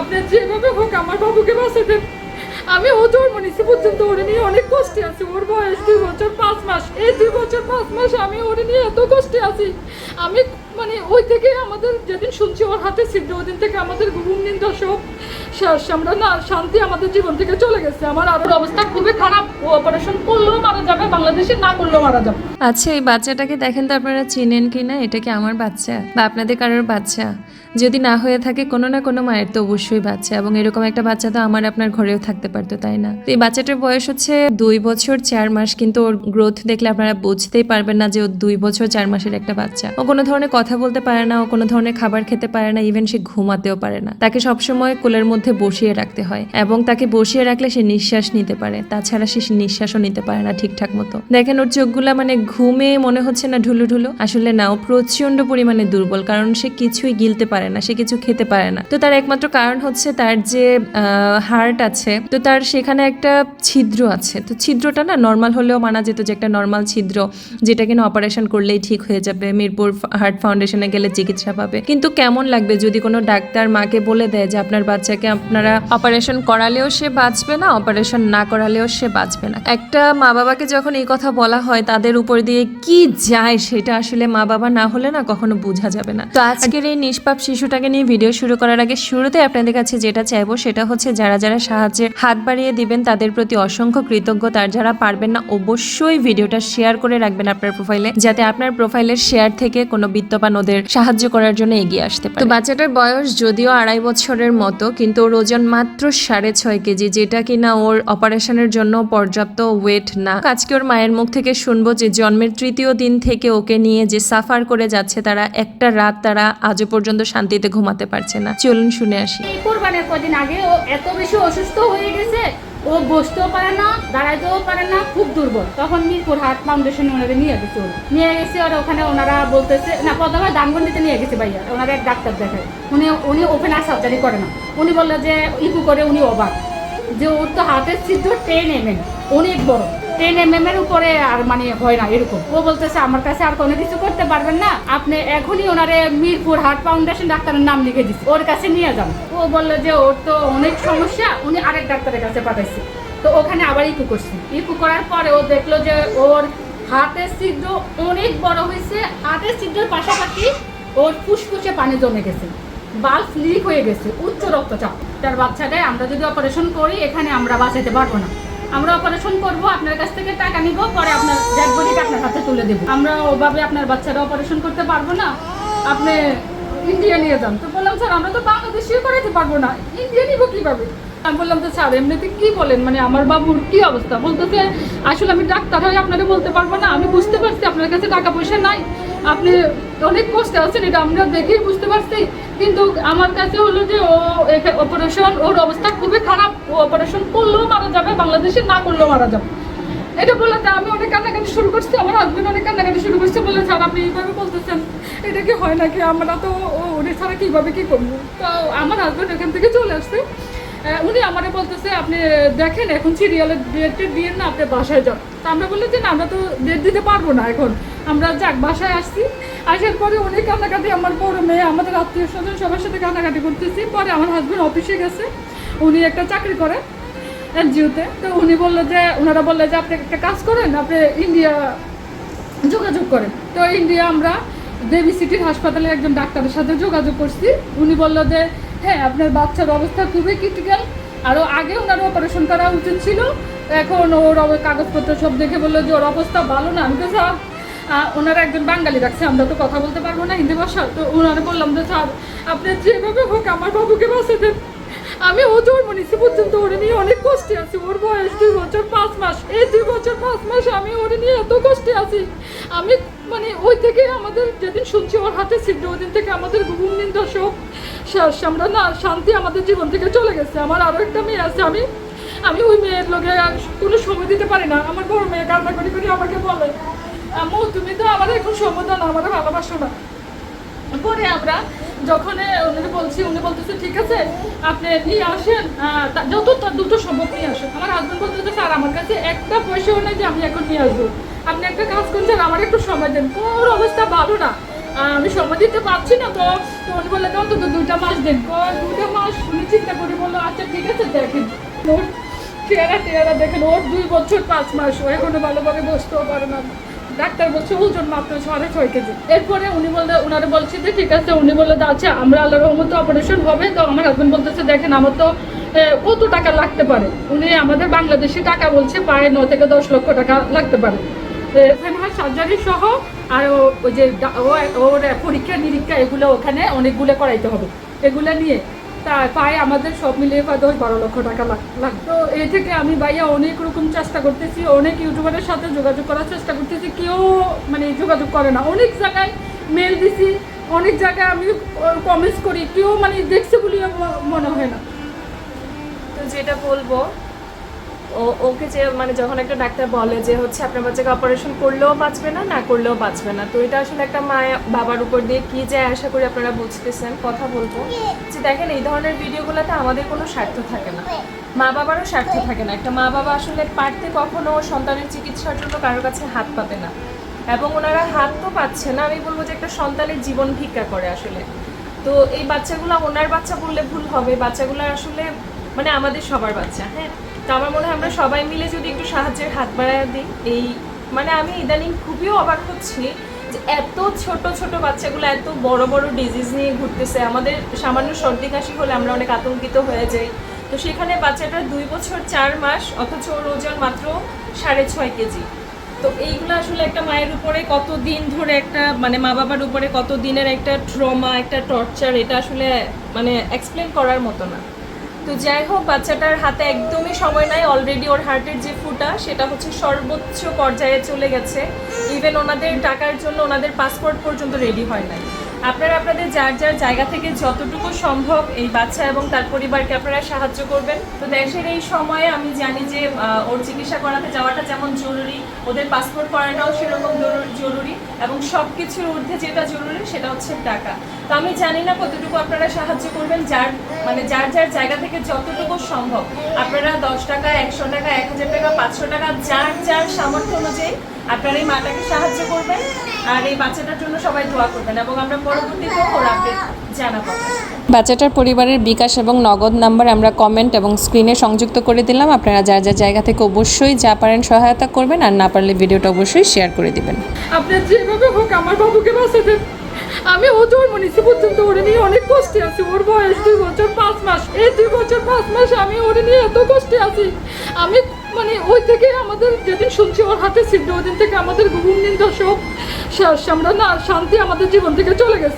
আপনি যেভাবে হোক আমার বাবুকে বাঁচাতেন আমি ও জন্ম নিচ্ছি পর্যন্ত ওরে নিয়ে অনেক কষ্টে আছি। ওর বয়স দুই বছর পাঁচ মাস। এই দুই বছর পাঁচ মাস আমি ওরে নিয়ে এত কষ্টে আছি। আমি মানে ওই থেকে আমাদের যেদিন শুনছি ওর হাতে ছিদ্র ওই দিন থেকে আমাদের ঘুম নিন্দা সব শেষ। আমরা না, শান্তি আমাদের জীবন থেকে চলে গেছে। আমার আরোর অবস্থা খুবই খারাপ। ও অপারেশন করলেও মারা যাবে, বাংলাদেশে না করলেও মারা যাবে। আচ্ছা এই বাচ্চাটাকে দেখেন তো আপনারা চিনেন কি না এটা কি আমার বাচ্চা? বা আপনাদের কারোর বাচ্চা? যদি না হয়ে থাকে, কোনো না কোনো মায়ের তো অবশ্যই বাচ্চা। এবং এরকম একটা বাচ্চা তো আমার আপনার ঘরেও থাকতে পারতো, তাই না? তো এই বাচ্চাটার বয়স হচ্ছে দুই বছর চার মাস, কিন্তু ওর গ্রোথ দেখলে আপনারা বুঝতেই পারবেন না যে ও দুই বছর চার মাসের একটা বাচ্চা। ও কোনো ধরনের কথা বলতে পারে না, ও কোনো ধরনের খাবার খেতে পারে না ইভেন সে ঘুমাতেও পারে না। তাকে সবসময় কোলের মধ্যে বসিয়ে রাখতে হয়, এবং তাকে বসিয়ে রাখলে সে নিঃশ্বাস নিতে পারে। তাছাড়া সে নিঃশ্বাসও নিতে পারে না ঠিকঠাক মতো। দেখেন ওর চোখগুলা মানে ঘুমে মনে হচ্ছে না ঢুলু ঢুলু আসলে না, ও প্রচণ্ড পরিমাণে দুর্বল, কারণ সে কিছুই গিলতে পারে না, সে কিছু খেতে পারে না। তো তার একমাত্র কারণ হচ্ছে তার যে হার্ট আছে, তো তার সেখানে একটা ছিদ্র আছে। তো ছিদ্রটা না নর্মাল হলেও মানা যেত যে একটা নর্মাল ছিদ্র, যেটা কিনা অপারেশন করলেই ঠিক হয়ে যাবে, মিরপুর হার্ট ফাউন্ডেশনে গেলে চিকিৎসা পাবে। কিন্তু কেমন লাগবে যদি কোনো ডাক্তার মাকে বলে দেয় যে আপনার বাচ্চাকে আপনারা অপারেশন করালেও সে বাঁচবে না অপারেশন না করালেও সে বাঁচবে না? একটা মা বাবাকে যখন এই কথা বলা হয়, তাদের উপর দিয়ে কি যায় সেটা আসলে মা বাবা না হলে না কখনো বোঝা যাবে না। তো আজকের এই নিষ্পাপ শিশুটাকে নিয়ে ভিডিও শুরু করার আগে শুরুতে আপনাদের কাছে যেটা চাইব সেটা হচ্ছে যারা যারা সাহায্যের হাত বাড়িয়ে দিবেন, তাদের প্রতি অসংখ্য কৃতজ্ঞ তার যারা পারবেন না, অবশ্যই ভিডিওটা শেয়ার করে রাখবেন আপনার প্রোফাইলে যাতে আপনার প্রোফাইলের শেয়ার থেকে কোনো বিত্তবান ওদের সাহায্য করার জন্য এগিয়ে আসতে পারে। তো বাচ্চাটার বয়স যদিও আড়াই বছরের মতো, কিন্তু ওর ওজন মাত্র সাড়ে ছয় কেজি, যেটা কিনা ওর অপারেশনের জন্য পর্যাপ্ত ওয়েট না। আজকে ওর মায়ের মুখ থেকে শুনব যে জন্মের তৃতীয় দিন থেকে ওকে নিয়ে যে সাফার করে যাচ্ছে তারা, একটা রাত তারা আজও পর্যন্ত শান্তিতে ঘুমাতে পারছে না। চলুন শুনে আসি। কোরবানের কদিন আগে ও এত বেশি অসুস্থ হয়ে গেছে, ও বসতেও পারে না, দাঁড়াইতেও পারে না, খুব দুর্বল। তখন মিরপুর হার্ট ফাউন্ডেশনে ওনারা নিয়ে গেছে নিয়ে গেছে ওরা ওখানে ওনারা বলতেছে, না, প্রথমে দানগন্ডিতে নিয়ে গেছে ভাইয়া ওনারা এক ডাক্তার দেখায়। উনি উনি ওপেন আর সার্জারি করে না। উনি বলল যে, ইকু করে উনি অবাক। যে ওর তো হাতের ছিদ্র টেন এম এম অনেক বড়। টেন এম এর উপরে আর মানে হয় না, এরকম। ও বলতেছে, আমার কাছে আর কোনো কিছু করতে পারবেন না। আপনি এখনই ওনারে মিরপুর হার্ট ফাউন্ডেশন ডাক্তারের নাম লিখে দিচ্ছে ওর কাছে নিয়ে যান। ও বলল যে, ওর তো অনেক সমস্যা। উনি আরেক ডাক্তারের কাছে পাঠাইছে। তো ওখানে আবার ইকু করছে। ইকু করার পরে ও দেখল যে, ওর হাতের ছিদ্র অনেক বড় হয়েছে। হাতের ছিদ্রের পাশাপাশি ওর ফুসফুসে পানি জমে গেছে। বাল্ব লিক হয়ে গেছে, উচ্চ রক্তচাপ। তার বাচ্চাটাই আমরা যদি অপারেশন করি, এখানে আমরা বাঁচাতে পারব না। আমরা অপারেশন করব, আপনার কাছ থেকে টাকা নিব, পরে আপনার ডেড বডিটা আপনার হাতে তুলে দেব। আমরা ওভাবে আপনার বাচ্চাটা অপারেশন করতে পারব না। আপনি ইন্ডিয়া নিয়ে যান। তো বললাম, স্যার, আমরা তো বাংলাদেশেও করাতে পারব না। ইন্ডিয়া নিব কীভাবে? আমি বললাম, তো স্যার, এমনিতে কি বলেন? মানে আমার বাবুর কি অবস্থা? বলতেছে, আসলে আমি ডাক্তার হয়ে আপনাকে বলতে পারব না। আমি বুঝতে পারছি আপনার কাছে টাকা পয়সা নাই। আপনি অনেক কষ্টে আছেন, এটা আমরা দেখেই বুঝতে পারছি। কিন্তু আমার কাছে হলো যে, ও অপারেশন ওর অবস্থা খুবই খারাপ। ও অপারেশন করলেও মারা যাবে, বাংলাদেশে না করলেও মারা যাবে। এটা বলে তো আমি অনেক কান্নাকাটি শুরু করছি, আমার হাজবেন্ড অনেক কান্নাকাটি শুরু করছে বলে স্যার, আপনি এইভাবে বলতেছেন, এটা কি হয় নাকি? আমরা তো ওদের ছাড়া কীভাবে কী করব? তো আমার হাজবেন্ড এখান থেকে চলে আসছে। উনি আমারে বলতেছে, আপনি দেখেন, এখন সিরিয়ালের ডেট দিয়ে না, আপনি বাসায় যান। তা আমরা বললাম যে, না, আমরা তো ডেট দিতে পারব না এখন। আমরা যাক, বাসায় আসছি। আসার পরে অনেক কান্নাকাটি, আমার বড় মেয়ে, আমাদের আত্মীয় স্বজন সবার সাথে কান্নাকাটি করতেছি। পরে আমার হাজবেন্ড অফিসে গেছে, উনি একটা চাকরি করে। এনজিওতে। তো উনি বলল যে ওনারা বলল যে, আপনি একটা কাজ করেন, আপনি ইন্ডিয়া যোগাযোগ করেন। তো ইন্ডিয়া আমরা দেবী সিটির হাসপাতালে একজন ডাক্তারের সাথে যোগাযোগ করছি। উনি বলল যে হ্যাঁ আপনার বাচ্চার অবস্থা খুবই ক্রিটিক্যাল আরও আগে ওনার অপারেশন করা উচিত ছিল। এখন ওর কাগজপত্র সব দেখে বলল যে, ওর অবস্থা ভালো না, আমি তো স্যার ওনারা একজন বাঙালি রাখছে আমরা তো কথা বলতে পারব না হিন্দি ভাষা তো ওনারা বললাম যে, স্যার, আপনি যেভাবে হোক আমার বাবুকে বাঁচাতেন আমি ও জন্ম নিচ্ছি পর্যন্ত, ওরে নিয়ে অনেক কষ্টে আছি। ওর বয়স দুই বছর পাঁচ মাস। এই দুই বছর পাঁচ মাস আমি ওরে নিয়ে এত কষ্টে আছি। আমি মানে ওই থেকে আমাদের যেদিন শুনছি ওর হাতে ছিদ্র ওই দিন থেকে আমাদের ঘুম নিন্দা সব শেষ আমরা না শান্তি আমাদের জীবন থেকে চলে গেছে। আমার আরও একটা মেয়ে আছে, আমি আমি ওই মেয়ের লোকে কোনো সময় দিতে পারি না। আমার বড় মেয়ে করি করি আমাকে বলে, আম্মু, তুমি তো আমার এখন সময় দাও না, আমার ভালোবাসো না। পরে আমরা যখন উনি বলছি, উনি বলতেছে, ঠিক আছে, আপনি নিয়ে আসেন। যত দুটো সম্ভব নিয়ে আসেন আমার হাজবেন্ড বলতেছে, স্যার, আমার কাছে একটা পয়সাও নেই যে আমি এখন নিয়ে আসব। আপনি একটা কাজ করছেন আমার একটু সময় দেন। ওর অবস্থা ভালো না। আমি সময় দিতে পারছি না, তো উনি বললেন অন্তত দুইটা মাস দেন। দুইটা মাস উনি চিন্তা করে বলল আচ্ছা ঠিক আছে, দেখেন। ওর চেহারা, টেহারা দেখেন, ওর দুই বছর, পাঁচ মাস, ও এখনও ভালোভাবে বসতেও পারে না। ডাক্তার বলছে ওজন মাত্র সাড়ে ছয় কেজি। এরপরে উনি বলতে ওনারা বলছে যে ঠিক আছে। উনি বলে যে, আচ্ছা আমরা আল্লাহ রহমত অপারেশন হবে। তো আমার হাজবেন্ড বলতেছে দেখেন আমার তো কত টাকা লাগতে পারে? উনি আমাদের বাংলাদেশি টাকা বলছে প্রায় ন থেকে দশ লক্ষ টাকা লাগতে পারে। সার্জারি সহ আর ওই যে ওর পরীক্ষা নিরীক্ষা এগুলো ওখানে অনেকগুলো করাইতে হবে। এগুলো নিয়ে পায় আমাদের সব মিলিয়ে হয়তো দশ বারো লক্ষ টাকা লাগতো তো এই থেকে আমি ভাইয়া অনেক রকম চেষ্টা করতেছি, অনেক ইউটিউবারের সাথে যোগাযোগ করার চেষ্টা করতেছি, কেউ মানে যোগাযোগ করে না। অনেক জায়গায় মেল দিছি, অনেক জায়গায় আমি কমেন্টস করি, কেউ মানে দেখছে বলে মনে হয় না। তো যেটা বলব ও, ওকে যে মানে যখন একটা ডাক্তার বলে যে হচ্ছে আপনার বাচ্চাকে অপারেশন করলেও বাঁচবে না না করলেও বাঁচবে না। তো এটা আসলে একটা মায়া বাবার উপর দিয়ে কি যায় আশা করি আপনারা বুঝতেছেন, কথা বলব। যে দেখেন, এই ধরনের ভিডিওগুলোতে আমাদের কোনো স্বার্থ থাকে না। মা বাবারও স্বার্থ থাকে না। একটা মা বাবা আসলে পারতে কখনো সন্তানের চিকিৎসার জন্য কারোর কাছে হাত পাবে না। এবং ওনারা হাত তো পাচ্ছে না, আমি বলব যে একটা সন্তানের জীবন ভিক্ষা করে আসলে। তো এই বাচ্চাগুলো ওনার বাচ্চা বললে ভুল হবে, বাচ্চাগুলো আসলে মানে আমাদের সবার বাচ্চা হ্যাঁ? তো আমার মনে হয় আমরা সবাই মিলে যদি একটু সাহায্যের হাত বাড়ায় দিই, এই মানে আমি ইদানিং খুবই অবাক হচ্ছি যে এত ছোট ছোট বাচ্চাগুলো এত বড় বড় ডিজিজ নিয়ে ঘুরতেছে। আমাদের সামান্য সর্দি কাশি হলে আমরা অনেক আতঙ্কিত হয়ে যাই। তো সেখানে বাচ্চাটার দুই বছর চার মাস, অথচ ওর ওজন মাত্র সাড়ে ছয় কেজি। তো এইগুলো আসলে একটা মায়ের উপরে কত দিন ধরে একটা মানে মা বাবার উপরে কত দিনের একটা ট্রমা, একটা টর্চার, এটা আসলে মানে এক্সপ্লেন করার মতো না। তো যাই হোক, বাচ্চাটার হাতে একদমই সময় নাই। অলরেডি ওর হার্টের যে ফুটা, সেটা হচ্ছে সর্বোচ্চ পর্যায়ে চলে গেছে। ইভেন ওনাদের টাকার জন্য ওনাদের পাসপোর্ট পর্যন্ত রেডি হয় নাই। আপনারা আপনাদের যার যার জায়গা থেকে যতটুকু সম্ভব এই বাচ্চা এবং তার পরিবারকে আপনারা সাহায্য করবেন। তো দেশের এই সময়ে আমি জানি যে ওর চিকিৎসা করাতে যাওয়াটা যেমন জরুরি, ওদের পাসপোর্ট করাটাও সেরকম জরু- জরুরি এবং সব কিছুর ঊর্ধ্বে যেটা জরুরি সেটা হচ্ছে টাকা। তো আমি জানি না কতটুকু আপনারা সাহায্য করবেন, যার মানে যার যার জায়গা থেকে যতটুকু সম্ভব। আপনারা দশ টাকা, একশো টাকা, এক হাজার টাকা, পাঁচশো টাকা, যার যার সামর্থ্য অনুযায়ী আপনারা এই মাটাকে সাহায্য করবেন আর এই বাচ্চাটার জন্য সবাই দোয়া করবেন এবং আমরা পরবর্তীতে ওর আপডেট জানাব। বাচ্চাটার পরিবারের বিকাশ এবং নগদ নাম্বার আমরা কমেন্ট এবং স্ক্রিনে সংযুক্ত করে দিলাম। আপনারা যার যার জায়গা থেকে অবশ্যই যা পারেন সহায়তা করবেন আর না পারলে ভিডিওটা অবশ্যই শেয়ার করে দিবেন। আপনার যেভাবে হোক আমার বাবুকে বাঁচাতেন আমি ও জন্ম নিচ্ছি পর্যন্ত ওরে নিয়ে অনেক কষ্টে আছি। ওর বয়স দুই বছর পাঁচ মাস। এই দুই বছর পাঁচ মাস আমি ওরে নিয়ে এত কষ্টে আছি। আমি মানে ওই থেকে আমাদের যেদিন শুনছি ওর হাতে সিদ্ধ, ওই দিন থেকে আমাদের ঘুম নিন্দা সব আমরা না শান্তি আমাদের জীবন থেকে চলে গেছে।